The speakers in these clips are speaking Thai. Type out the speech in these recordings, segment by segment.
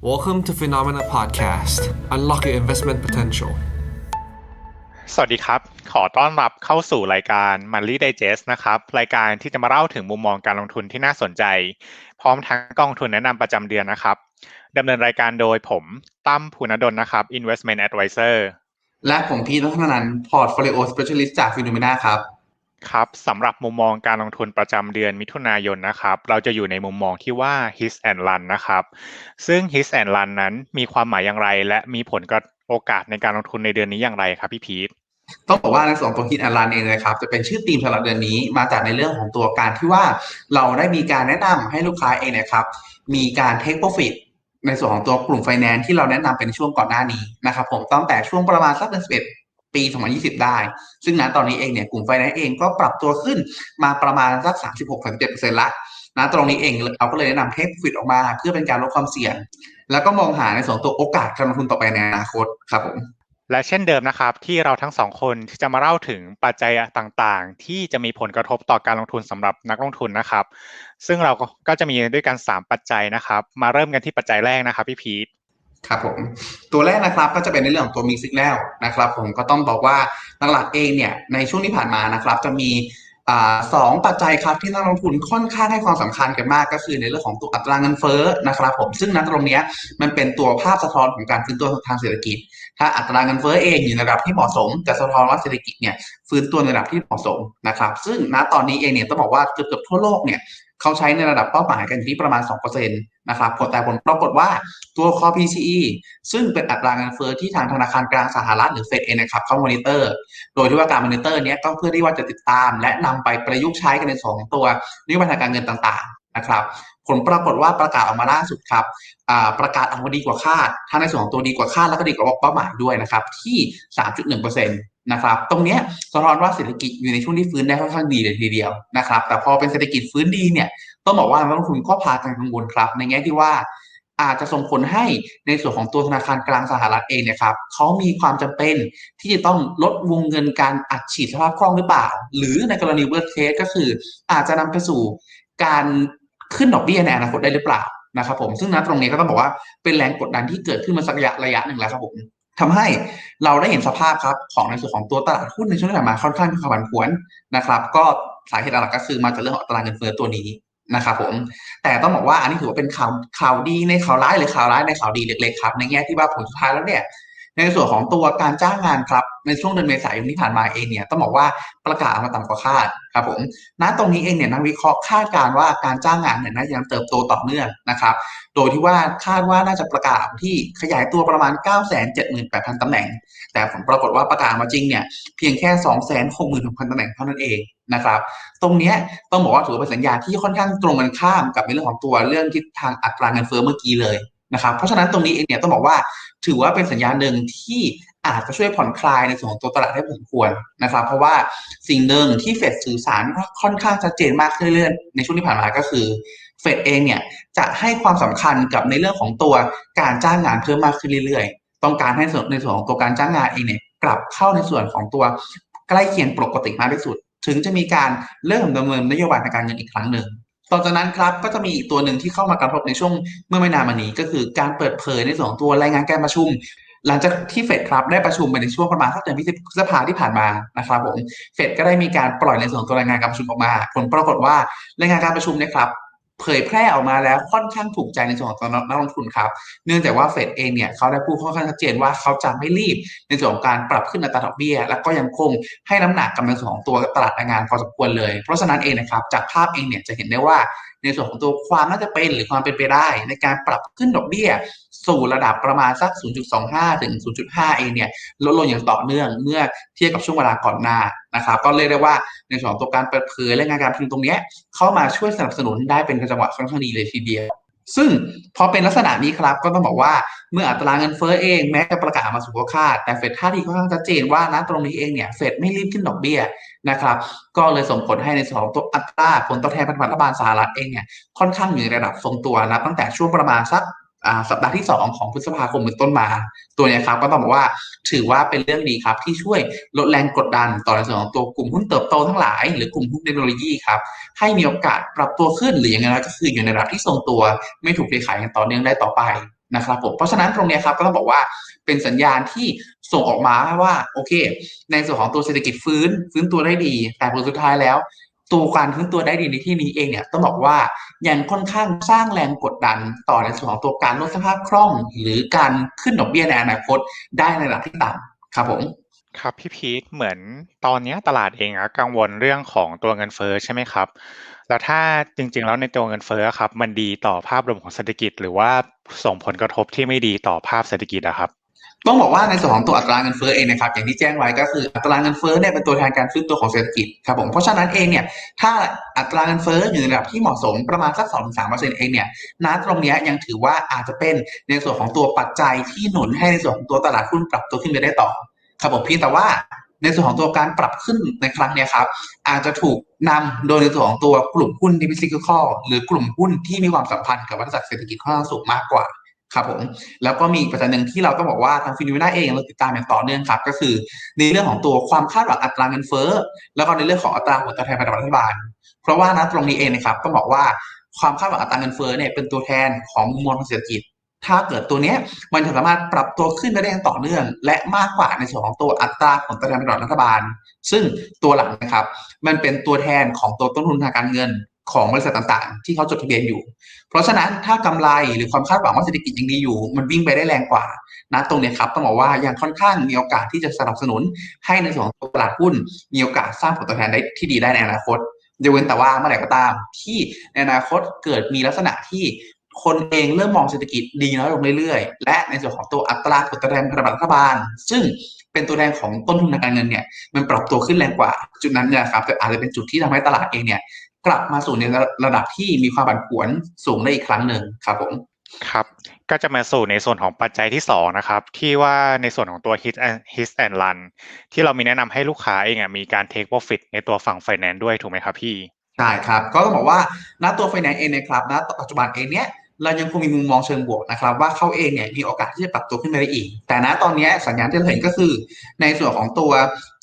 Welcome to Phenomena Podcast. Unlock your investment potential. สวัสดีครับ ขอต้อนรับเข้าสู่รายการ Monthly Digest นะครับ รายการที่จะมาเล่าถึงมุมมองการลงทุนที่น่าสนใจ พร้อมทั้งกองทุนแนะนำประจำเดือนนะครับดำเนินรายการโดยผมตั้มภูนดลนะครับ Investment Advisor และผมพีทวัฒนันท์พอร์ตโฟลิโอสเปเชียลิสต์จากฟิโนเมนาครับ ครับสำหรับมุมมองการลงทุนประจำเดือนมิถุนายนนะครับ เราจะอยู่ในมุมมองที่ว่า hit and run นะครับ ซึ่ง hit and run นั้นมีความหมายอย่างไร และมีผลกับโอกาสในการลงทุนในเดือนนี้อย่างไรครับพี่พีทต้องบอกว่าในส่วนของตัวคิดแอนลันเองนะครับ จะเป็นชื่อทีมสำหรับเดือนนี้มาจากในเรื่องของตัวการที่ว่าเราได้มีการแนะนำให้ลูกค้าเองนะครับ มีการเทคโปรฟิตในส่วนของตัวกลุ่มไฟแนนซ์ที่เราแนะนำเป็นช่วงก่อนหน้านี้นะครับผมตั้งแต่ช่วงประมาณสักเดือนสิบเอ็ด ปี 2020 ได้ ซึ่งณตอนนี้เองเนี่ยกลุ่มไฟแนนซ์เองก็ปรับตัวขึ้นมาประมาณสัก 36-37%ละนะตรงนี้เองเราก็เลยแนะนำเทคโปฟิตออกมา เพื่อเป็นการลดความเสี่ยง แล้วก็มองหาในส่วนของตัวโอกาสการลงทุนต่อไปในอนาคตครับผมและเช่นเดิมนะครับ ที่เราทั้งสองคนจะมาเล่าถึงปัจจัยต่างๆ ที่จะมีผลกระทบต่อการลงทุนสำหรับนักลงทุนนะครับ ซึ่งเราก็ก็จะมีด้วยกัน 3 ปัจจัยนะครับ มาเริ่มกันที่ปัจจัยแรกนะครับพี่พีท ครับผมตัวแรกนะครับก็จะเป็นในเรื่องของตัวมีซิกแนลนะครับผมก็ต้องบอกว่าหลักๆเองเนี่ยในช่วงที่ผ่านมานะครับจะมีอสองปัจจัยครับที่นักลงทุนค่อนข้างให้ความสำคัญกันมาก ก็คือในเรื่องของตัวอัตราเงินเฟ้อนะครับผมซึ่งนั้นตรงนี้มันเป็นตัวภาพสะท้อนของการฟื้นตัวทางเศรษฐกิจ ถ้าอัตราเงินเฟ้อเองอยู่ในระดับที่เหมาะสมจะสะท้อนว่าเศรษฐกิจเนี่ยฟื้นตัวในระดับที่เหมาะสมนะครับซึ่งณตอนนี้เองเนี่ยต้องบอกว่าเกือบๆทั่วโลกเนี่ย เขาใช้ในระดับเป้าหมายกันอยู่ที่ประมาณ 2%นะครับผลแต่ผลปรากฏว่าตัว core PCE ซึ่งเป็นอัตราเงินเฟ้อที่ทางธนาคารกลางสหรัฐหรือเฟดเองนะครับเข้ามอนิเตอร์ โดยที่ว่าการมอนิเตอร์นี้ก็เพื่อที่ว่าจะติดตาม และนำไปประยุกต์ใช้กันในสองตัวนโยบายทางการเงินต่างๆนะครับผลปรากฏว่าประกาศออกมาล่าสุดครับประกาศออกมาดีกว่าคาดทั้งในส่วนของตัวดีกว่าคาดแล้วก็ดีกว่าเป้าหมายด้วยนะครับที่ 3.1%น นะครับ ตรงนี้สะท้อนว่าเศรษฐกิจอยู่ในช่วงที่ฟื้นได้ค่อนข้างดีเลยทีเดียวนะครับ แต่พอเป็นเศรษฐกิจฟื้นดีเนี่ยต้องบอกว่านักลงทุนก็พากันกังวลครับ ในแง่ที่ว่าอาจจะส่งผลให้ในส่วนของตัวธนาคารกลางสหรัฐเองเนี่ยครับเขามีความจำเป็นที่จะต้องลดวงเงินการอัดฉีดสภาพคล่องหรือเปล่า หรือในกรณีเวิร์ c เคสก็คือ อาจจะนำไปสู่การขึ้นดอกเบี้ยในอนาคตได้หรือเปล่านะครับผมซึ่งณตรงนี้ก็ต้องบอกว่าเป็นแรงกดดันที่เกิดขึ้นมาสักระยะระยะหนึ่งแล้วครับผม ทำให้เราได้เห็นสภาพครับของในส่วนของตัวตลาดหุ้นในช่วงที่ผ่านมาค่อนข้างมีความผันผวนนะครับ ก็สาเหตุหลักก็คือมาจากเรื่องของตลาดเงินเฟ้อตัวนี้นะครับผมแต่ต้องบอกว่าอันนี้ถือว่าเป็นข่าวข่าวดีในข่าวร้ายหรือข่าวร้ายในข่าวดีเล็กๆครับในแง่ที่ว่าผลสุดท้ายแล้วเนี่ย ในส่วนของตัวการจ้างงานครับในช่วงเดือนเมษายนที่ผ่านมาเองเนี่ยต้องบอกว่าประกาศออกมาต่ำกว่าคาดครับผมณตรงนี้เองเนี่ยนักวิเคราะห์คาดการว่าการจ้างงานเนี่ยน่าจะยังเติบโตต่อเนื่องนะครับ โดยที่ว่าคาดว่าน่าจะประกาศที่ขยายตัวประมาณ 978,000ตำแหน่ง แต่ผลปรากฏว่าประกาศมาจริงเนี่ยเพียงแค่ 266,000ตำแหน่งเท่านั้นเองนะครับตรงนี้ต้องบอกว่าถือเป็นสัญญาณที่ค่อนข้างตรงกันข้ามกับในเรื่องของตัวเรื่องทิศทางอัตราเงินเฟ้อเมื่อกี้เลย นะครับเพราะฉะนั้นตรงนี้เองเนี่ยต้องบอกว่าถือว่าเป็นสัญญาณหนึ่งที่อาจจะช่วยผ่อนคลายในส่วนของตัวตลาดให้พอสมควรนะครับ เพราะว่าสิ่งหนึ่งที่เฟดสื่อสารค่อนข้างชัดเจนมากขึ้นเรื่อยๆในช่วงที่ผ่านมาก็คือเฟดเองเนี่ยจะให้ความสำคัญกับในเรื่องของตัวการจ้างงานเพิ่มมากขึ้นเรื่อยๆ ต้องการให้ส่วนในส่วนของตัวการจ้างงานเองเนี่ยกลับเข้าในส่วนของตัวใกล้เคียงปกติมากที่สุด ถึงจะมีการเริ่มดำเนินนโยบายทางการเงินอีกครั้งหนึ่ง ต่อจากนั้นครับก็จะมีอีกตัวหนึ่งที่เข้ามากระทบในช่วงเมื่อไม่นานมานี้ ก็คือการเปิดเผยในส่วนของตัวรายงานการประชุม หลังจากที่เฟดครับได้ประชุมไปในช่วงประมาณสักเดือนพฤษภาที่ผ่านมานะครับผมเฟดก็ได้มีการปล่อยในส่วนของตัวรายงานการประชุมออกมา ผลปรากฏว่ารายงานการประชุมเนะครับ เผยแพร่ออกมาแล้วค่อนข้างถูกใจในส่วนของตัวนักลงทุนครับ เนื่องจากว่าเฟดเองเนี่ยเขาได้พูดค่อนข้างชัดเจนว่าเขาจะไม่รีบในส่วนของการปรับขึ้นอัตราดอกเบี้ย แล้วก็ยังคงให้น้ำหนักกับในส่วนของตัวตลาดแรงงานพอสมควรเลย เพราะฉะนั้นเองนะครับจากภาพเองเนี่ยจะเห็นได้ว่าในส่วนของตัวความน่าจะเป็นหรือความเป็นไปได้ ในการปรับขึ้นดอกเบี้ย สู่ระดับประมาณสัก 0.25 ถึง 0.5 เองเนี่ยลดลงอย่างต่อเนื่องเมื่อเทียบกับช่วงเวลาก่อนหน้า นะครับก็เรียกได้ว่าในส่วนของตัวการเปิดเผยและงานการประชุมตรงนี้เข้ามาช่วยสนับสนุนได้เป็นจังหวะค่อนข้างดีเลยทีเดียว ซึ่งพอเป็นลักษณะนี้ครับ ก็ต้องบอกว่าเมื่ออัตราเงินเฟ้อเองแม้จะประกาศมาสู่กว่าคาดแต่เฟดท่าทีค่อนข้างชัดเจนว่านะตรงนี้เองเนี่ยเฟดไม่รีบขึ้นดอกเบี้ยนะครับ ก็เลยส่งผลให้ในสองตัวอัตราผลตอบแทนพันธบัตรรัฐบาลสหรัฐเองเนี่ยค่อนข้างอยู่ในระดับทรงตัวนะตั้งแต่ช่วงประมาณสัก สัปดาห์ที่ 2 ของพฤษภาคมเป็นต้นมา ตัวนี้ครับ ก็ต้องบอกว่าถือว่าเป็นเรื่องดีครับ ที่ช่วยลดแรงกดดันต่อในส่วนของตัวกลุ่มหุ้นเติบโตทั้งหลาย หรือกลุ่มหุ้นเทคโนโลยีครับ ให้มีโอกาสปรับตัวขึ้นหรืออย่างไรก็คืออยู่ในระดับที่ทรงตัว ไม่ถูกเทขายอย่างต่อเนื่องได้ต่อไปนะครับผมเพราะฉะนั้นตรงนี้ครับก็ต้องบอกว่าเป็นสัญญาณที่ส่งออกมาว่าโอเค ในส่วนของตัวเศรษฐกิจฟื้น ฟื้นตัวได้ดี แต่ผลสุดท้ายแล้ว ตัวการฟื้นตัวได้ดีในที่นี้เองเนี่ยต้องบอกว่ายังค่อนข้างสร้างแรงกดดันต่อในส่วนของตัวการลดสภาพคล่อง หรือการขึ้นดอกเบี้ยในอนาคตได้ในระดับที่ต่ำครับผมครับพี่พีทเหมือนตอนนี้ตลาดเองอะกังวลเรื่องของตัวเงินเฟ้อใช่ไหมครับ แล้วถ้าจริงๆแล้วในตัวเงินเฟ้อครับ มันดีต่อภาพรวมของเศรษฐกิจ หรือว่าส่งผลกระทบที่ไม่ดีต่อภาพเศรษฐกิจอะครับ ต้องบอกว่าในส่วนของตัวอัตราเงินเฟ้อเองนะครับอย่างที่แจ้งไว้ก็คืออัตราเงินเฟ้อเนี่ยเป็นตัวแทนการฟื้นตัวของเศรษฐกิจครับผมเพราะฉะนั้นเองเนี่ยถ้าอัตราเงินเฟ้ออยู่ในระดับที่เหมาะสมประมาณสักสองถึงสามเปอร์เซ็นต์เองเนี่ยณตรงนี้ยังถือว่าอาจจะเป็นในส่วนของตัวปัจจัยที่หนุนให้ในส่วนของตัวตลาดหุ้นปรับตัวขึ้นไปได้ต่อครับผมเพียงแต่ว่าในส่วนของตัวการปรับขึ้นในครั้งนี้ครับ อาจจะถูกนำโดยในส่วนของตัวกลุ่มหุ้นที่เป็นซิคคอหรือกลุ่มหุ้นที่มีความสัมพันธ์กับวัฏจักรเศรษฐกิจข้างสูงมากกว่า ครับผมแล้วก็มีอีกประเด็นหนึ่งที่เราต้องบอกว่าทางฟิโนเมนาเองเราติดตามอย่างต่อเนื่องครับก็คือในเรื่องของตัวความคาดหวังอัตราเงินเฟ้อแล้วก็ในเรื่องของอัตราผลตอบแทนพันธบัตรรัฐบาล เพราะว่านะตรงนี้เองนะครับต้องบอกว่าความคาดหวังอัตราเงินเฟ้อเนี่ยเป็นตัวแทนของมุมมองทางเศรษฐกิจ ถ้าเกิดตัวนี้มันจะสามารถปรับตัวขึ้นได้อย่างต่อเนื่อง และมากกว่าในส่วนของตัวอัตราผลตอบแทนพันธบัตรรัฐบาล ซึ่งตัวหลังนะครับ มันเป็นตัวแทนของตัวต้นทุนทางการเงิน ของบริษัทต่างๆ ที่เขาจดทะเบียนอยู่ เพราะฉะนั้นถ้ากำไรหรือความคาดหวังว่าเศรษฐกิจยังดีอยู่ มันวิ่งไปได้แรงกว่านะตรงนี้ครับต้องบอกว่ายังค่อนข้างมีโอกาสที่จะสนับสนุน ให้ในส่วนของตลาดหุ้นมีโอกาสสร้างผลตอบแทนได้ที่ดีได้ในอนาคตยกเว้นแต่ว่าเมื่อไหร่ก็ตาม ที่ในอนาคตเกิดมีลักษณะที่คนเองเริ่มมองเศรษฐกิจดีน้อยลงเรื่อยๆ และในส่วนของตัวอัตราผลตอบแทนพันธบัตรัฐบาล ซึ่งเป็นตัวแทนของต้นทุนทางการเงินเนี่ยมันปรับตัวขึ้นแรงกว่า จุดนั้นเนี่ยครับแต่อาจจะเป็นจุดที่ทำให้ตลาดเองเนี่ย กลับมาสู่ในระดับที่มีความผันผวนสูงได้อีกครั้งหนึ่งครับผมครับ ก็จะมาสู่ในส่วนของปัจจัยที่สองนะครับ ที่ว่าในส่วนของตัว hit and hit and run ที่เรามีแนะนำให้ลูกค้าเองอะมีการ take profit ในตัวฝั่ง finance ด้วยถูกไหมครับพี่ ใช่ครับ ก็ต้องบอกว่าณตัวไฟแนนซ์เองนะครับณปัจจุบันเองเนี้ย เรายังคงมีมุมมองเชิงบวกนะครับ ว่าเขาเองเนี่ยมีโอกาสที่จะปรับตัวขึ้นไปได้อีก แต่ณตอนนี้สัญญาณที่เราเห็นก็คือ ในส่วนของตัว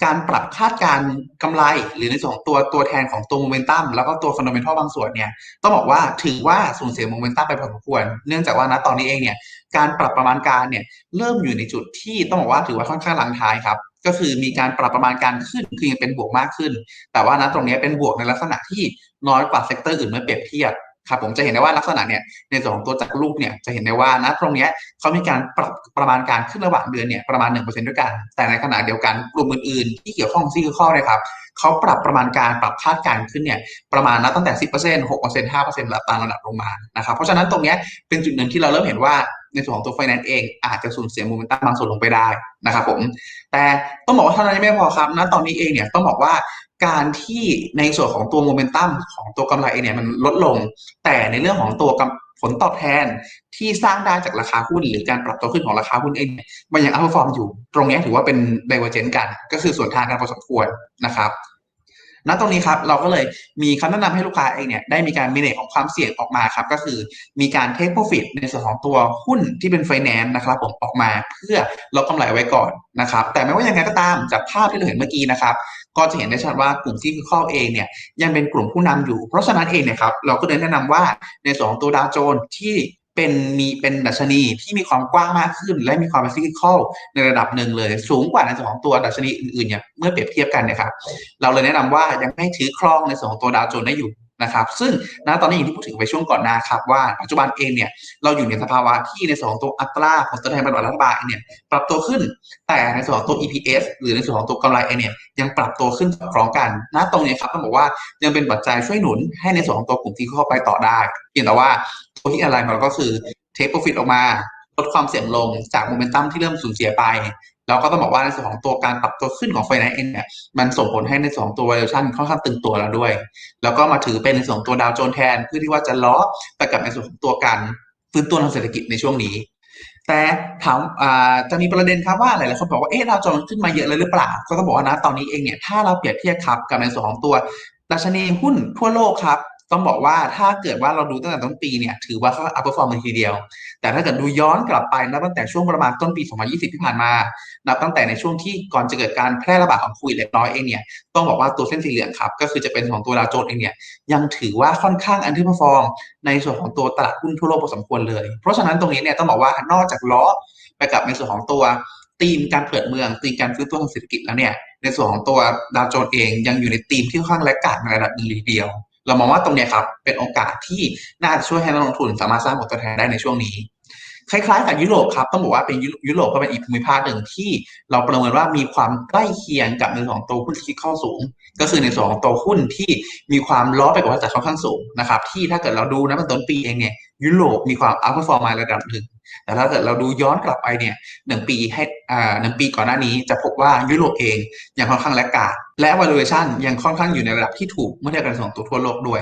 การปรับคาดการณ์กำไร หรือในส่วนของตัวตัวแทนของตัวโมเมนตัมแล้วก็ตัวฟันเดเมนทัลบางส่วนเนี่ยต้องบอกว่าถือว่าสูญเสียโมเมนตัมไปพอสมควร เนื่องจากว่าณตอนนี้เองเนี่ยการปรับประมาณการเนี่ยเริ่มอยู่ในจุดที่ต้องบอกว่าถือว่าค่อนข้างหลังท้ายครับก็คือมีการปรับประมาณการขึ้นคือยังเป็นบวกมากขึ้น แต่ว่าณตรงนี้เป็นบวกในลักษณะที่น้อยกว่าเซกเตอร์อื่นเมื่อเปรียบเทียบ ครับผมจะเห็นได้ว่าลักษณะเนี่ยในส่วนของตัวจากรูปเนี่ยจะเห็นได้ว่านะตรงนี้เขามีการปรับประมาณการขึ้นระหว่างเดือนเนี่ยประมาณ 1%ด้วยกัน แต่ในขณะเดียวกันกลุ่มอื่นๆ ที่เกี่ยวข้องซีคือข้อเลยครับเขาปรับประมาณการปรับคาดการขึ้นเนี่ยประมาณนับตั้งแต่ 10% 6% 5%และตามระดับลงมานะครับเพราะฉะนั้นตรงนี้เป็นจุดหนึ่งที่เราเริ่มเห็นว่า ในส่วนของตัวไฟแนนซ์เอง อาจจะสูญเสียโมเมนตัมบางส่วนลงไปได้นะครับผม แต่ต้องบอกว่าเท่านั้นยังไม่พอครับณตอนนี้เองเนี่ยต้องบอกว่าการที่ในส่วนของตัวโมเมนตัมของตัวกำไรเองเนี่ยมันลดลง แต่ในเรื่องของตัวผลตอบแทนที่สร้างได้จากราคาหุ้น หรือการปรับตัวขึ้นของราคาหุ้นเองมันยังอัพฟอร์มอยู่ ตรงนี้ถือว่าเป็นไดเวอร์เจนกัน ก็คือส่วนทางกันพอสมควรนะครับ ณตรงนี้ครับเราก็เลยมีคำแนะนำให้ลูกค้าเองเนี่ยได้มีการมิเนตของความเสี่ยงออกมาครับก็คือมีการเทคโปรฟิตในส่วนของตัวหุ้นที่เป็นไฟแนนซ์นะครับผมออกมาเพื่อลดกำไรไว้ก่อนนะครับแต่ไม่ว่ายังไงก็ตามจากภาพที่เราเห็นเมื่อกี้นะครับก็จะเห็นได้ชัดว่ากลุ่มที่คือข้อเองเนี่ยยังเป็นกลุ่มผู้นำอยู่ เพราะฉะนั้นเองเนี่ยครับเราก็เลยแนะนำว่าในส่วนของตัวดาวโจนส์ที่ เป็นมีเป็นดัชนีที่มีความกว้างมากขึ้น และมีความเป็นซิคลิกอลในระดับหนึ่งเลย สูงกว่าในส่วนของตัวดัชนีอื่นๆเนี่ยเมื่อเปรียบเทียบกันเนะครับเราเลยแนะนำว่ายังให้ถือครองในส่วนของตัวดาวโจนส์ได้อยู่ นะครับซึ่งณตอนนี้อย่างที่พูดถึงไปช่วงก่อนหน้าครับว่าปัจจุบันเองเนี่ยเราอยู่ในสภาวะที่ในส่วนของตัวอัตราผลตอบแทนพันธบัตรรัฐบาลเนี่ยปรับตัวขึ้น แต่ในส่วนของตัว EPS หรือในส่วนของตัวกำไรเองเนี่ยยังปรับตัวขึ้นสอดคล้องกันณตรงนี้ครับต้องบอกว่ายังเป็นปัจจัยช่วยหนุนให้ในส่วนของตัวกลุ่มที่เข้าไปต่อได้เพียงแต่ว่าตัวที่อะไรมันก็คือเทคโปรฟิตออกมาลดความเสี่ยงลงจากโมเมนตัมที่เริ่มสูญเสียไป เราก็ต้องบอกว่าในส่วนของตัวการปรับตัวขึ้นของไฟแนนซ์เองเนี่ยมันส่งผลให้ในส่วนของตัว valuation ค่อนข้างตึงตัวแล้วด้วย แล้วก็มาถือเป็นในส่วนของตัวดาวโจนส์แทนเพื่อที่ว่าจะล้อไปกับในส่วนของตัวการฟื้นตัวทางเศรษฐกิจในช่วงนี้ แต่ถามจะมีประเด็นครับว่าหลายๆคนบอกว่าเอ๊ะดาวโจนส์ขึ้นมาเยอะเลยหรือเปล่า ก็ต้องบอกว่านะตอนนี้เองเนี่ยถ้าเราเปรียบเทียบครับกับในส่วนของตัวดัชนีหุ้นทั่วโลกครับ ต้องบอกว่าถ้าเกิดว่าเราดูตั้งแต่ต้นปีเนี่ยถือว่าเขาอัพเปอร์ฟอร์มเลยทีเดียว แต่ถ้าเกิดดูย้อนกลับไปนับตั้งแต่ช่วงประมาณต้นปี 2020 ที่ผ่านมา นับตั้งแต่ในช่วงที่ก่อนจะเกิดการแพร่ระบาดของโควิดเล็กน้อยเองเนี่ยต้องบอกว่าตัวเส้นสีเหลืองครับ ก็คือจะเป็นของตัวดาวโจนส์เองเนี่ยยังถือว่าค่อนข้างอันที่พอฟอร์มในส่วนของตัวตลาดหุ้นทั่วโลกพอสมควรเลย เพราะฉะนั้นตรงนี้เนี่ยต้องบอกว่านอกจากล้อไปกับในส่วนของตัวธีมการเปิดเมืองธีมการฟื้นตัวทางเศรษฐกิจแล้วเนี่ยในส่วนของตัวดาวโจนส์เองยังอยู่ในธีมที่ค่อนข้างแลกขาดในระดับหนึ่งทีเดียว เรามองว่าตรงนี้ครับเป็นโอกาสที่น่าจะช่วยให้นักลงทุนสามารถสร้างผลตอบแทนได้ในช่วงนี้ คล้ายๆกับยุโรปครับต้องบอกว่าเป็นยุโรปก็เป็นอีกภูมิภาคหนึ่งที่เราประเมินว่ามีความใกล้เคียงกับในส่วนของตัวหุ้นที่เข้าสูง ก็คือในส่วนของตัวหุ้นที่มีความล้อไปกวัฏจักรค่อนข้างสูงนะครับที่ถ้าเกิดเราดูนะเป็นต้นปีเองเนี่ยยุโรปมีความอัพเปอร์ฟอร์มมาระดับหนึ่ง แต่ถ้าเกิดเราดูย้อนกลับไปเนี่ยหนึ่งปีให้อ่าหนึ่งปีก่อนหน้านี้จะพบว่ายุโรปเองยังค่อนข้างแลกกาดและ valuation ยังค่อนข้างอยู่ในระดับที่ถูกเมื่อเทียบกันสองตัวทั่วโลกด้วย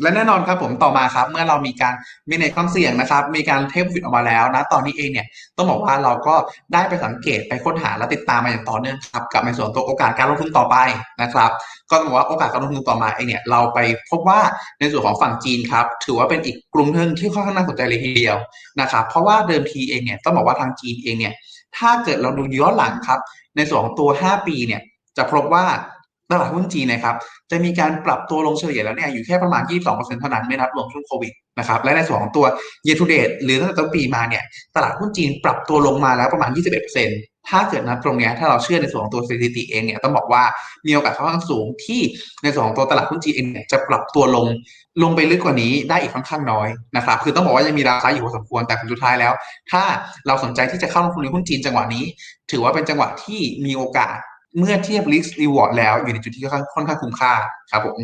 และแน่นอนครับผมต่อมาครับ เมื่อเรามีการมีในความเสี่ยงนะครับ มีการเทปวิดออกมาแล้วนะตอนนี้เองเนี่ยต้องบอกว่าเราก็ได้ไปสังเกตไปค้นหาและติดตามมาอย่างต่อเนื่องครับกับในส่วนตัวโอกาสการลงทุนต่อไปนะครับ ก็ต้องบอกว่าโอกาสการลงทุนต่อมาเองเนี่ยเราไปพบว่าในส่วนของฝั่งจีนครับถือว่าเป็นอีกกลุ่มหนึ่งที่ค่อนข้างน่าสนใจเลยทีเดียวนะครับเพราะว่าเดิมทีเองเนี่ยต้องบอกว่าทางจีนเองเนี่ยถ้าเกิดเราดูย้อนหลังครับในส่วนของตัว 5 ปีเนี่ยจะพบว่า ตลาดหุ้นจีนนะครับจะมีการปรับตัวลงเฉลี่ยแล้วเนี่ยอยู่แค่ประมาณ 22%เท่านั้นไม่นับรวมช่วงโควิดนะครับและในส่วนของตัว year to date หรือตั้งแต่ต้นปีมาเนี่ยตลาดหุ้นจีนปรับตัวลงมาแล้วประมาณ 21%ถ้าเกิดนับตรงนี้ถ้าเราเชื่อในส่วนของตัวสถิติเองเนี่ยต้องบอกว่ามีโอกาสค่อนข้างสูงที่ในส่วนของตัวตลาดหุ้นจีนเองเนี่ยจะปรับตัวลงลงไปลึกกว่านี้ได้อีกค่อนข้างน้อยนะครับคือต้องบอกว่ายังมีราคาอยู่พอสมควรแต่ผลสุดท้ายแล้ว ถ้าเราสนใจที่จะเข้าลงทุนในหุ้นจีนจังหวะนี้ ถือว่าเป็นจังหวะที่มีโอกาส เมื่อเทียบ risk reward แล้วอยู่ในจุดที่ค่อนข้างคุ้มค่าครับผม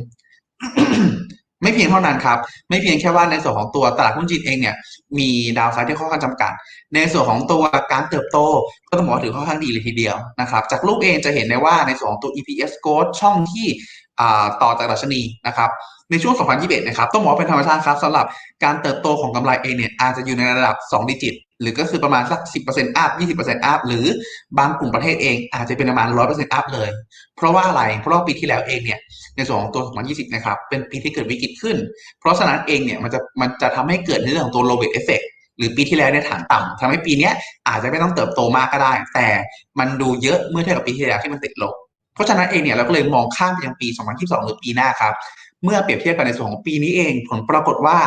ไม่เพียงเท่านั้นครับ ไม่เพียงแค่ว่าในส่วนของตัวตลาดหุ้นจีนเองเนี่ย มีดาวไซด์ที่ค่อนข้างจำกัด ในส่วนของตัวการเติบโตก็ต้องบอกว่าถือค่อนข้างดีเลยทีเดียวนะครับ จากรูปเองจะเห็นได้ว่าในส่วนของตัว EPS growth ช่องที่ต่อจากดัชนีนะครับในช่วง 2021 นะครับ ต้องบอกว่าเป็นธรรมชาติครับสำหรับการเติบโตของกำไรเองเนี่ยอาจจะอยู่ในระดับ 2 ดิจิต หรือก็คือประมาณสัก 10% up 20% up หรือบางกลุ่มประเทศเองอาจจะเป็นประมาณ 100% up เลย เพราะว่าอะไร เพราะว่าปีที่แล้วเองเนี่ย ในส่วนของตัว 2020 นะครับ เป็นปีที่เกิดวิกฤตขึ้น เพราะฉะนั้นเองเนี่ย มันจะ มันจะทำให้เกิดในเรื่องของตัว low base effect หรือปีที่แล้วในยฐานต่ำทำให้ปีนี้อาจจะไม่ต้องเติบโตมากก็ได้ แต่มันดูเยอะเมื่อเทียบกับปีที่แล้วที่มันติดลบ เพราะฉะนั้นเองเนี่ยเราก็เลยมองข้ามไปยังปี 2022 หรือปีหน้าครับ เมื่อเปรียบเทียบกันในส่วนของปีนี้เอง ผลปรากฏว่า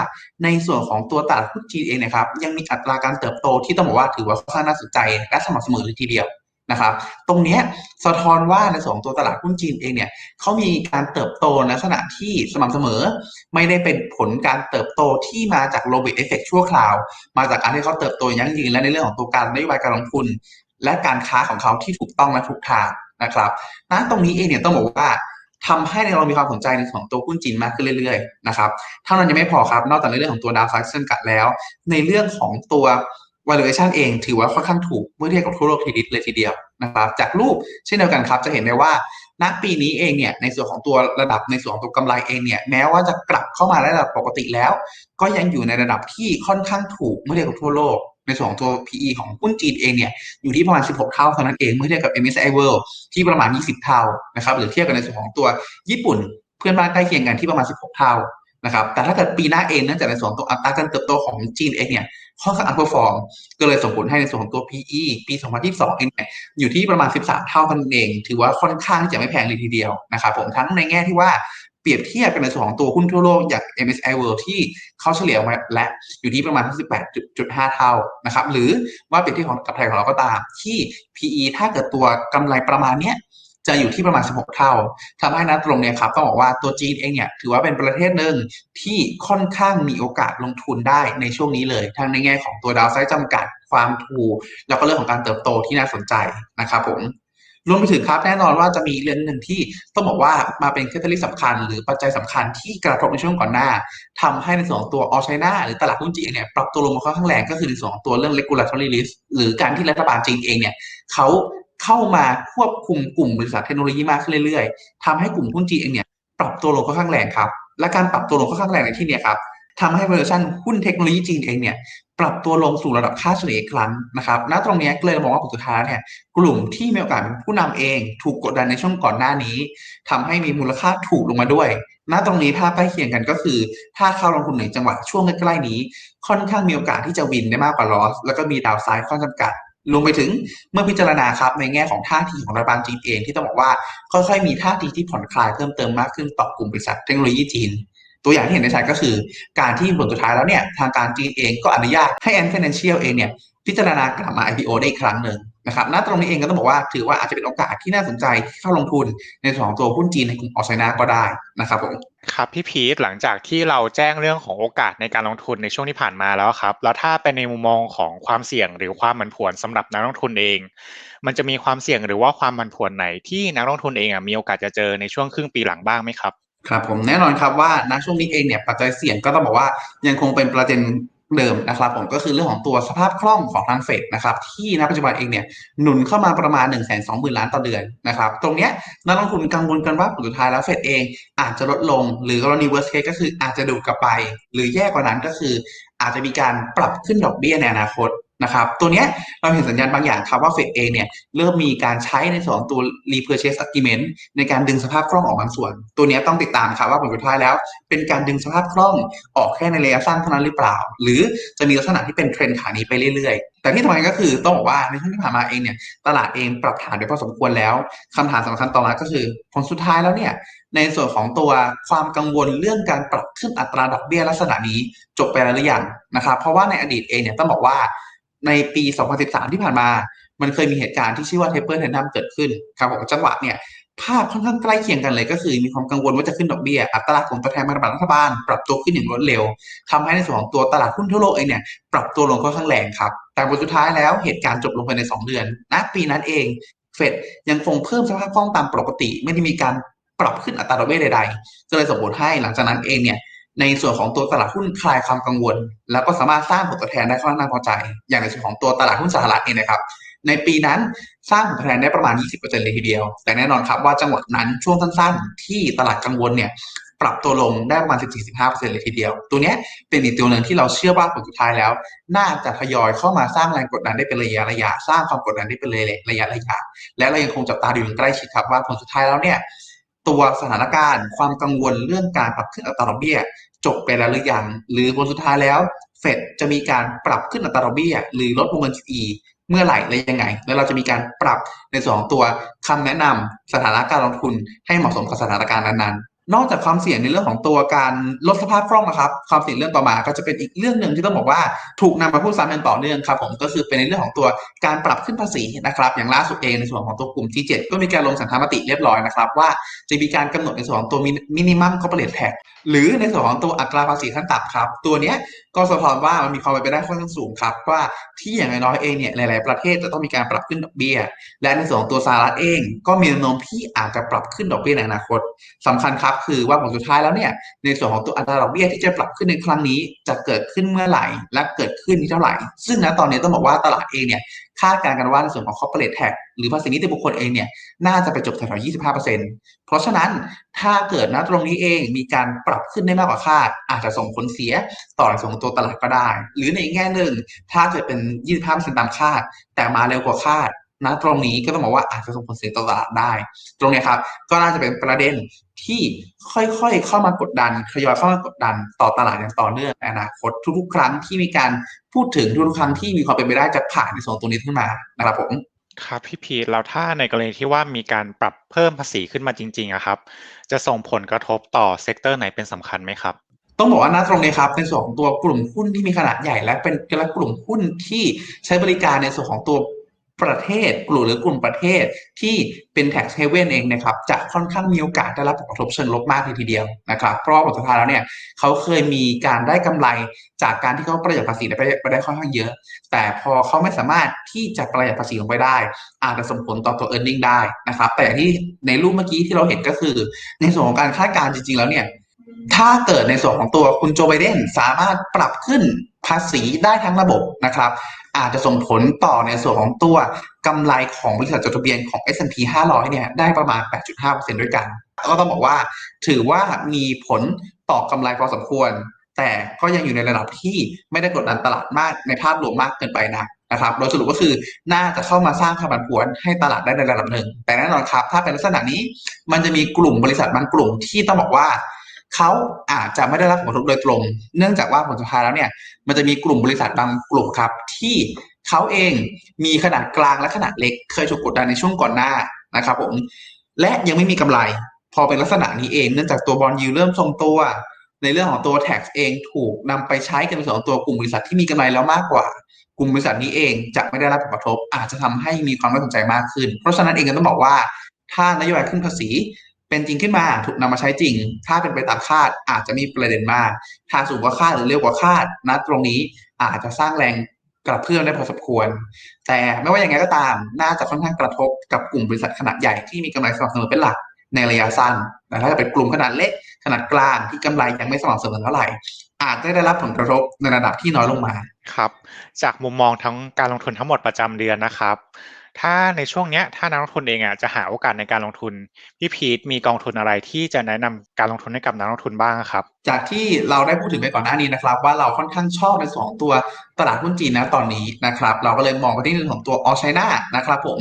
ในส่วนของตัวตลาดหุ้นจีนเองนะครับยังมีอัตราการเติบโตที่ต้องบอกว่าถือว่าค่อนข้างน่าสนใจและสม่ำเสมอเลยทีเดียวนะครับตรงนี้สะท้อนว่าในส่วนของตัวตลาดหุ้นจีนเองเนี่ยเขามีการเติบโตในลักษณะที่สม่ำเสมอ ไม่ได้เป็นผลการเติบโตที่มาจากโลบิเอฟเฟกชั่วคราว มาจากการที่เขาเติบโตยั่งยืนและในเรื่องของตัวการนโยบายการลงทุน และการค้าของเขาที่ถูกต้องและถูกทางนะครับณตรงนี้เองเนี่ยต้องบอกว่า ทำให้เรามีความสนใจในของตัวหุ้นจีนมากขึ้นเรื่อยๆนะครับเท่านั้นยังไม่พอครับ นอกจากในเรื่องของตัวดาวไซด์จำกัดแล้ว ในเรื่องของตัว valuation เองถือว่าค่อนข้างถูกเมื่อเทียบกับทั่วโลกทีเดียวเลยทีเดียวนะครับจากรูปเช่นเดียวกันครับ จะเห็นได้ว่าณปีนี้เองเนี่ยในส่วนของตัวระดับในส่วนของตัวกำไรเองเนี่ยแม้ว่าจะกลับเข้ามาระดับปกติแล้ว ก็ยังอยู่ในระดับที่ค่อนข้างถูกเมื่อเทียบกับทั่วโลก ในส่วนของตัว PE ของหุ้นจีนเองเนี่ยอยู่ที่ประมาณ 16 เท่าเท่านั้นเองเมื่อเทียบกับ MSCI World ที่ประมาณ 20 เท่านะครับหรือเทียบกันในส่วนของตัวญี่ปุ่นเพื่อนบ้านใกล้เคียงกันที่ประมาณ 16 เท่านะครับแต่ถ้าเกิดปีหน้าเองเนื่องจากในส่วนตัวอัตราการเติบโตของจีนเองเนี่ยค่อนข้างอัพเปอร์ฟอร์มก็เลยส่งผลให้ในส่วนของตัว PE ปี 2022 เองเนี่ยอยู่ที่ประมาณ 13 เท่ากันเอง ถือว่าค่อนข้างที่จะไม่แพงเลยทีเดียวนะครับผมทั้งในแง่ที่ว่า เปรียบเทียบกันในส่วนของตัวหุ้นทั่วโลกอย่าง MSCI World ที่เขาเฉลี่ยมาและอยู่ที่ประมาณ 18.5 เท่านะครับหรือว่าเปรียบเทียบของกับไทยของเราก็ตาม ที่ PE ถ้าเกิดตัวกำไรประมาณเนี้ยจะอยู่ที่ประมาณ 16 เท่าทำให้นัดตรงเนี้ยครับต้องบอกว่าตัวจีนเองเนี่ยถือว่าเป็นประเทศหนึ่งที่ค่อนข้างมีโอกาสลงทุนได้ในช่วงนี้เลย ทั้งในแง่ของตัวดาวไซด์จำกัดความถูกแล้วก็เรื่องของการเติบโตที่น่าสนใจนะครับผม รวมไปถึงครับแน่นอนว่าจะมีเรื่องหนึ่งที่ต้องบอกว่ามาเป็นเคตาลิสต์สำคัญ หรือปัจจัยสำคัญที่กระทบในช่วงก่อนหน้าทำให้ในส่วนของตัวออชไชน่าหรือตลาดหุ้นจีนเนี่ยปรับตัวลงมาค่อนข้างแรงก็คือในส่วนของตัวเรื่อง regulatory risk หรือการที่รัฐบาลจีนเองเนี่ยเขาเข้ามาควบคุมกลุ่มบริษัทเทคโนโลยีมากขึ้นเรื่อยๆทำให้กลุ่มหุ้นจีนเองเนี่ยปรับตัวลงค่อนข้างแรงครับและการปรับตัวลงค่อนข้างแรงในที่เนี้ครับ ทำให้ valuation หุ้นเทคโนโลยีจีนเองเนี่ยปรับตัวลงสู่ระดับค่าเฉลี่ยอีกครั้งนะครับ ณ ตรงนี้ยก็เลยมองว่าผลสุดท้ายเนี่ยกลุ่มที่มีโอกาสเป็นผู้นำเอง ถูกกดดันในช่วงก่อนหน้านี้ทำให้มีมูลค่าถูกลงมาด้วย ณ ตรงนี้ภาพใกล้เคียงกันก็คือ ถ้าเข้าลงทุนในจังหวะช่วงใกล้ๆนี้ ค่อนข้างมีโอกาสที่จะวินได้มากกว่าลอส แล้วก็มีดาวไซด์ข้อจำกัดรวมไปถึงเมื่อพิจารณาครับในแง่ของท่าทีของรัฐบาลจีนเองที่ต้องบอกว่าค่อยๆ มีท่าทีที่ผ่อนคลายเพิ่มเติมมากขึ้นต่อกลุ่มบริษัทเทคโนโลยีจีน ตัวอย่างที่เห็นได้ชัดก็คือ การที่ผลสุดท้ายแล้วเนี่ยทางการจีนเองก็อนุญาตให้ Ant Financial เองเนี่ยพิจารณากลับมา IPO ได้อีกครั้งหนึ่งนะครับณตรงนี้เองก็ต้องบอกว่าถือว่าอาจจะเป็นโอกาสที่น่าสนใจที่เข้าลงทุนในส่วนของตัวหุ้นจีนในกลุ่มออสเตรเลียก็ได้นะครับผมครับพี่พีทหลังจากที่เราแจ้งเรื่องของโอกาสในการลงทุนในช่วงที่ผ่านมาแล้วครับ แล้วถ้าเป็นในมุมมองของความเสี่ยงหรือความผันผวนสำหรับนักลงทุนเอง มันจะมีความเสี่ยงหรือว่าความผันผวนไหนที่นักลงทุนเองอะมีโอกาสจะเจอในช่วงครึ่งปีหลังบ้างไหมครับ ครับผมแน่นอนครับว่าณช่วงนี้เองเนี่ยปัจจัยเสี่ยงก็ต้องบอกว่ายังคงเป็นประเด็นเดิมนะครับผมก็คือเรื่องของตัวสภาพคล่องของทางเฟดนะครับที่ณปัจจุบันเองเนี่ยหนุนเข้ามาประมาณ1นึ่งแสนสองหมื่นล้านต่อเดือนนะครับตรงเนี้ยนักลงทุนกังวลกันว่าผลสุดท้ายแล้วเฟดเองอาจจะลดลง หรือกรณี worst case ก็คืออาจจะดูดกลับไป หรือแย่กว่านั้นก็คือ อาจจะมีการปรับขึ้นดอกเบี้ยในอนาคต นะครับตัวเนี้ยเราเห็นสัญญาณบางอย่างครับว่าเฟดเองเนี่ยเริ่มมีการใช้ในส่วนของตัว repurchase agreement ในการดึงสภาพคล่องออกบางส่วน ตัวนี้ต้องติดตามครับว่าผลสุดท้ายแล้ว เป็นการดึงสภาพคล่องออกแค่ในระยะสั้นเท่านั้นหรือเปล่า หรือจะมีลักษณะที่เป็นเทรนด์ขานี้ไปเรื่อยๆ แต่ที่สำคัญก็คือต้องบอกว่าในช่วงที่ผ่านมาเองเนี่ยตลาดเองปรับฐานไปพอสมควรแล้วคำถามสำคัญต่อมาก็คือผลสุดท้ายแล้วเนี่ยในส่วนของตัวความกังวลเรื่องการปรับขึ้นอัตราดอกเบี้ยลักษณะนี้จบไปแล้วหรือยังนะครับเพราะว่าในอดีตเองเนี่ยต้องบอกว่า ในปี 2013 ที่ผ่านมา มันเคยมีเหตุการณ์ที่ชื่อว่าเทปเปอร์เทนนัมเกิดขึ้นครับผมจังหวะเนี่ยภาพค่อนข้างใกล้เคียงกันเลยก็คือมีความกังวลว่าจะขึ้นดอกเบี้ยอัตราของตัวแทนพันธบัตรรัฐบาลปรับตัวขึ้นอย่างรวดเร็วทำให้ในส่วนของตัวตลาดหุ้นทั่วโลกเองเนี่ยปรับตัวลงค่อนข้างแรงครับ แต่ผลสุดท้ายแล้วเหตุการณ์จบลงภายใน 2 เดือนณปีนั้นเองเฟดยังคงเพิ่มสภาพคล่องตามปกติ ไม่ได้มีการปรับขึ้นอัตราดอกเบี้ยใดๆก็เลยส่งผลให้หลังจากนั้นเองเนี่ย ในส่วนของตัวตลาดหุ้นคลายความกังวล แล้วก็สามารถสร้างผลตอบแทนได้ค่อนข้างพอใจ อย่างในส่วนของตัวตลาดหุ้นสหรัฐเองนะครับ ในปีนั้นสร้างผลตอบแทนได้ประมาณ 20%เลยทีเดียว แต่แน่นอนครับว่าจังหวะนั้นช่วงสั้นๆ ที่ตลาดกังวลเนี่ยปรับตัวลงได้ประมาณ 14-15%เลยทีเดียว ตัวเนี้ยเป็นอีกตัวหนึ่งที่เราเชื่อว่าผลสุดท้ายแล้ว น่าจะทยอยเข้ามาสร้างแรงกดดันได้เป็นระยะระยะ สร้างความกดดันได้เป็นระยะระยะ และเรายังคงจับตาดูอย่างใกล้ชิดครับว่าผลสุดท้ายแล้วเนี่ย ตัวสถานการณ์ ความกังวลเรื่องการปรับขึ้นอัตราดอกเบี้ย จบไปแล้วหรือยัง หรือผลสุดท้ายแล้ว เฟดจะมีการปรับขึ้นอัตราดอกเบี้ย หรือลดวงเงิน QE เมื่อไหร่และยังไง แล้วเราจะมีการปรับในส่วนของตัวคำแนะนำสถานะการลงทุนให้เหมาะสมกับสถานการณ์นั้นๆ นอกจากความเสี่ยงในเรื่องของตัวการลดสภาพคล่องนะครับความเสี่ยงเรื่องต่อมาก็จะเป็นอีกเรื่องหนึ่งที่ต้องบอกว่าถูกนำมาพูดซ้ำเป็นต่อเนื่องครับผมก็คือเป็นในเรื่องของตัวการปรับขึ้นภาษีนะครับอย่างล่าสุดเองในส่วนของตัวกลุ่ม G7 ก็มีการลงสันธามติเรียบร้อยนะครับว่าจะมีการกำหนดในส่วนของตัวมินิมัมคอร์เปอเรทแท็กหรือในส่วนของตัวอัตราภาษีขั้นต่ำครับ ตัวนี้ก็สะท้อนว่ามันมีความเป็นไปได้ค่อนข้างสูงครับ ว่าที่อย่างน้อยเองเนี่ยหลาย ๆ ประเทศจะต้องมีการปรับขึ้นดอกเบี้ย และในส่วนของตัวสหรัฐเอง ก็มีแนวโน้มที่อาจจะปรับขึ้นดอกเบี้ยในอนาคตสำคัญครับคือว่าผลสุดท้ายแล้วเนี่ยในส่วนของตัวอัตราดอกเบี้ยที่จะปรับขึ้นในครั้งนี้ จะเกิดขึ้นเมื่อไหร่ และเกิดขึ้นที่เท่าไหร่ ซึ่งณตอนนี้ต้องบอกว่าตลาดเองเนี่ย คาดการณ์กันว่าในส่วนของ corporate tax หรือภาษีนิติบุคคลเองเนี่ยน่าจะไปจบแถวๆ25%เพราะฉะนั้นถ้าเกิดณตรงนี้เองมีการปรับขึ้นได้มากกว่าคาด อาจจะส่งผลเสียต่อในส่วนของตัวตลาดก็ได้ หรือในแง่หนึ่งถ้าเกิดเป็น 25%ตามคาด แต่มาเร็วกว่าคาด ณตรงนี้ก็ต้องบอกว่าอาจจะส่งผลเสียต่อตลาดได้ ตรงเนี้ยครับ ก็น่าจะเป็นประเด็นที่ค่อยๆ เข้ามากดดันทยอยเข้ามากดดันต่อตลาดอย่างต่อเนื่องในอนาคตทุกๆ ครั้งที่มีการพูดถึงทุกๆครั้งที่มีความเป็นไปได้จะผ่านในส่วนตัวนี้ขึ้นมานะครับผมครับพี่พีทแล้วถ้าในกรณีที่ว่ามีการปรับเพิ่มภาษีขึ้นมาจริงๆอะครับ จะส่งผลกระทบต่อเซกเตอร์ไหนเป็นสำคัญไหมครับต้องบอกว่าณตรงนี้ครับในส่วนของตัวกลุ่มหุ้นที่มีขนาดใหญ่และเป็นและกลุ่มหุ้นที่ใช้บริการในส่วนของตัว ประเทศกลุ่มหรือกลุ่มประเทศที่เป็น tax haven เองนะครับจะค่อนข้างมีโอกาสได้รับผลกระทบเชิงลบมากทีเดียวนะครับเพราะว่าผลสุดท้ายแล้วเนี่ยเขาเคยมีการได้กำไรจากการที่เขาประหยัดภาษีไปได้ค่อนข้างเยอะ แต่พอเขาไม่สามารถที่จะประหยัดภาษีลงไปได้ อาจจะส่งผลต่อตัว e a r n i n g ได้นะครับแต่ที่ในรูปเมื่อกี้ที่เราเห็นก็คือ ในส่วนของการคาดการณ์จริงๆแล้วเนี่ยถ้าเกิดในส่วนของตัวคุณโจไบเดนสามารถปรับขึ้นภาษีได้ทั้งระบบนะครับ อาจจะส่งผลต่อในส่วนของตัวกำไรของบริษัทจดทะเบียนของ S&P 500 เนี่ยได้ประมาณ 8.5%ด้วยกัน ก็ต้องบอกว่าถือว่ามีผลต่อกำไรพอสมควร แต่ก็ยังอยู่ในระดับที่ไม่ได้กดดันตลาดมากในภาพรวมมากเกินไปนะนะครับโดยสรุปก็คือน่าจะเข้ามาสร้างความผันผวนให้ตลาดได้ในระดับหนึ่ง แต่แน่นอนครับ ถ้าเป็นลักษณะนี้ มันจะมีกลุ่มบริษัทบางกลุ่มที่ต้องบอกว่า เขาอาจจะไม่ได้รับผลกระทบโดยตรง เนื่องจากว่าผลสุดท้ายแล้วเนี่ย มันจะมีกลุ่มบริษัทบางกลุ่มครับ ที่เขาเองมีขนาดกลางและขนาดเล็ก เคยถูกกดดันในช่วงก่อนหน้านะครับผม และยังไม่มีกำไร พอเป็นลักษณะนี้เอง เนื่องจากตัวบอลยูเริ่มทรงตัว ในเรื่องของตัว tax เองถูกนำไปใช้กันในส่วนของตัวกลุ่มบริษัทที่มีกำไรแล้วมากกว่า กลุ่มบริษัทนี้เองจะไม่ได้รับผลกระทบ อาจจะทำให้มีความน่าสนใจมากขึ้น เพราะฉะนั้นเองก็ต้องบอกว่า ถ้านโยบายขึ้นภาษี เป็นจริงขึ้นมาถูกนำมาใช้จริง ถ้าเป็นไปตามคาดอาจจะมีประเด็นมากถ้าสูงกว่าคาดหรือเร็วกว่าคาดณตรงนี้อาจจะสร้างแรงกระเพื่อมได้พอสมควร แต่ไม่ว่าอย่างไรก็ตาม น่าจะค่อนข้างกระทบกับกลุ่มบริษัทขนาดใหญ่ที่มีกำไรสม่ำเสมอเป็นหลักในระยะสั้นแต่ถ้าเป็นกลุ่มขนาดเล็กขนาดกลางที่กำไรยังไม่สม่ำเสมอเท่าไหร่ อาจจะได้รับผลกระทบในระดับที่น้อยลงมา ครับ จากมุมมองทั้งการลงทุนทั้งหมดประจำเดือนนะครับ ถ้าในช่วงเนี้ยถ้านักลงทุนเองอะจะหาโอกาสในการลงทุนพี่พีทมีกองทุนอะไรที่จะแนะนำการลงทุนให้กับนักลงทุนบ้างครับ จากที่เราได้พูดถึงไปก่อนหน้านี้นะครับ ว่าเราค่อนข้างชอบในสองตัวตลาดหุ้นจีนนะตอนนี้นะครับ เราก็เลยมองไปที่เรื่องของตัวออ c h i n a นะครับผม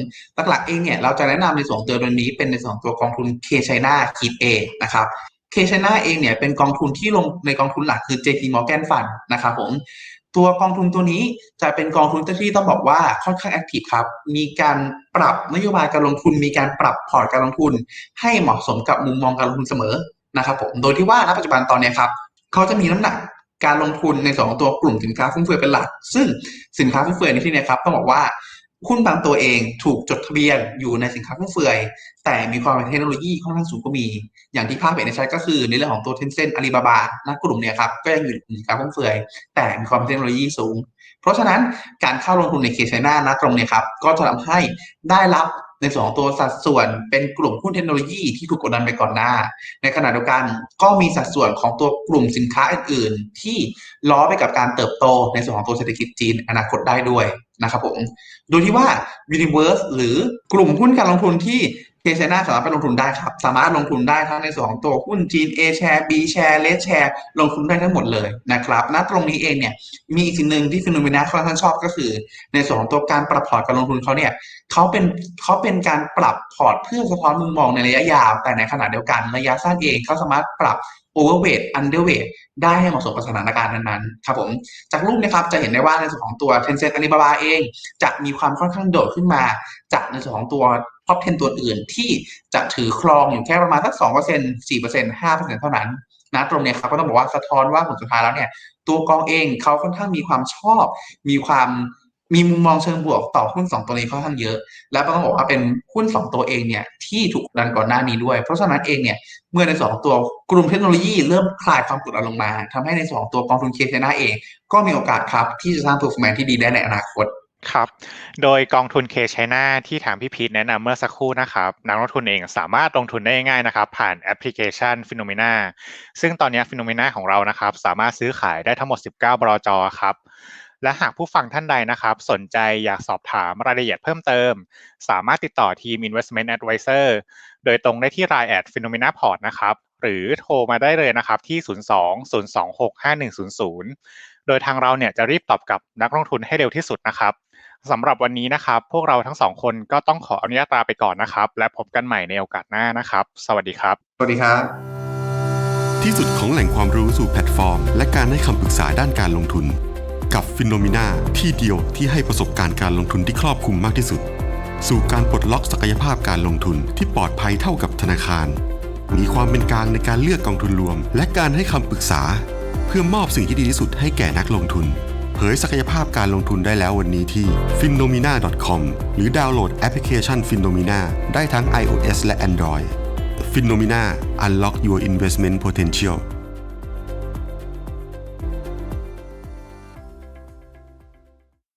หลักๆเองเนี่ยเราจะแนะนำในสองตัวตัวนี้เป็นในสองตัวกองทุน K China ขีด A นะครับ K China เองเนี่ยเป็นกองทุนที่ลงในกองทุนหลักคือ JP Morgan Fund นะครับผม ตัวกองทุนตัวนี้จะเป็นกองทุนที่ต้องบอกว่าค่อนข้างแอคทีฟครับ มีการปรับนโยบายการลงทุน มีการปรับพอร์ตการลงทุน ให้เหมาะสมกับมุมมองการลงทุนเสมอนะครับผม โดยที่ว่าณปัจจุบันตอนนี้ครับเขาจะมีน้ำหนักการลงทุนในส่วนของตัวกลุ่มสินค้าฟุ่มเฟือยเป็นหลัก ซึ่งสินค้าฟุ่มเฟือยในที่นี้ครับต้องบอกว่า หุ้นบางตัวเองถูกจดทะเบียนอยู่ในสินค้าฟุ่มเฟือย แต่มีความเป็นเทคโนโลยีค่อนข้างสูงก็มี อย่างที่ภาพเห็นในชัดก็คือในเรื่องของตัวเทนเซ็นอาลีบาบานะกลุ่มเนี่ยครับก็ยังอยู่ในสินค้าฟุ่มเฟือย แต่มีความเป็นเทคโนโลยีสูง เพราะฉะนั้นการเข้าลงทุนในเคชไนานะตรงเนี่ยครับก็จะทำให้ได้รับ ในส่วนของตัวสัดส่วนเป็นกลุ่มหุ้นเทคโนโลยีที่ถูกกดดันไปก่อนหน้า ในขณะเดียวกันก็มีสัดส่วนของตัวกลุ่มสินค้าอื่น ๆ ที่ล้อไปกับการเติบโตในส่วนของตัวเศรษฐกิจจีนอนาคตได้ด้วยนะครับผม โดยที่ว่า Universe หรือกลุ่มหุ้นการลงทุนที่ เคชนาสามารถไปลงทุนได้ครับ สามารถลงทุนได้ทั้งในส่วนของตัวหุ้นจีน A share B share Red share ลงทุนได้ทั้งหมดเลยนะครับณตรงนี้เองเนี่ยมีอีกสิ่งหนึ่งที่ฟิโนเมนาค่อนข้างชอบก็คือ ในส่วนของตัวการปรับพอร์ตการลงทุนเขาเนี่ยเขาเป็นเขาเป็นการปรับพอร์ตเพื่อสะท้อนมุมมองในระยะยาว แต่ในขณะเดียวกันระยะสั้นเองเขาสามารถปรับ overweight underweight ได้ให้เหมาะสมกับสถานการณ์นั้นๆครับผมจากรูปนะครับจะเห็นได้ว่าในส่วนของตัว Tencent Alibaba เอง จะมีความค่อนข้างโดดขึ้นมา จากในส่วนของตัว top 10 ตัวอื่นที่จะถือครองอยู่แค่ประมาณสัก 2% 4% 5%เท่านั้นนะตรงเนี้ยครับก็ต้องบอกว่าสะท้อนว่าผลสุดท้ายแล้วเนี่ยตัวกองเองเขาค่อนข้างมีความชอบ มีความ มีมุมมองเชิงบวกต่อหุ้นสองตัวนี้ค่อนข้างเยอะ แล้วก็ต้องบอกว่าเป็นหุ้นสองตัวเองเนี่ยที่ถูกดันก่อนหน้านี้ด้วย เพราะฉะนั้นเองเนี่ยเมื่อในสองตัวกลุ่มเทคโนโลยีเริ่มคลายความกดดันลงมาทำให้ในสองตัวกองทุนเคเซนาเอง ก็มีโอกาสครับที่จะสร้าง performance ที่ดีได้ในอนาคตครับ โดยกองทุนเคชไนาที่ถามพี่พีทแนะนำเมื่อสักครู่นะครับ นักลงทุนเองสามารถลงทุนได้ง่ายนะครับ ผ่านแอปพลิเคชัน p h e n o m e n a ซึ่งตอนนี้ p h e n o m e n a ของเรานะครับ สามารถซื้อขายได้ทั้งหมด 19บลจอครับ และหากผู้ฟังท่านใดนะครับ สนใจอยากสอบถามรายละเอียดเพิ่มเติม สามารถติดต่อทีม Investment Advisor โดยตรงได้ที่ Line แอด p h e n o m e n a Port นะครับ หรือโทรมาได้เลยนะครับที่ 02-026-5100 โดยทางเราเนี่ยจะรีบตอบกลับนักลงทุนให้เร็วที่สุดนะครับสำหรับวันนี้นะครับ พวกเราทั้งสองคนก็ต้องขออนุญาตลาไปก่อนนะครับ และพบกันใหม่ในโอกาสหน้านะครับ สวัสดีครับ สวัสดีครับ ที่สุดของแหล่งความรู้สู่แพลตฟอร์ม และการให้คำปรึกษาด้านการลงทุน กับฟิโนมิน่าที่เดียวที่ให้ประสบการณ์การลงทุนที่ครอบคลุมมากที่สุด สู่การปลดล็อกศักยภาพการลงทุนที่ปลอดภัยเท่ากับธนาคาร มีความเป็นกลางในการเลือกกองทุนรวม และการให้คำปรึกษา เพื่อมอบสิ่งที่ดีที่สุดให้แก่นักลงทุน เผยศักยภาพการลงทุนได้แล้ววันนี้ที่ f i n o m i n a c o m หรือดาวน์โหลดแอปพลิเคชัน f i n o m i n a ได้ทั้ง iOS และ Android f i n o m i n a Unlock Your Investment Potential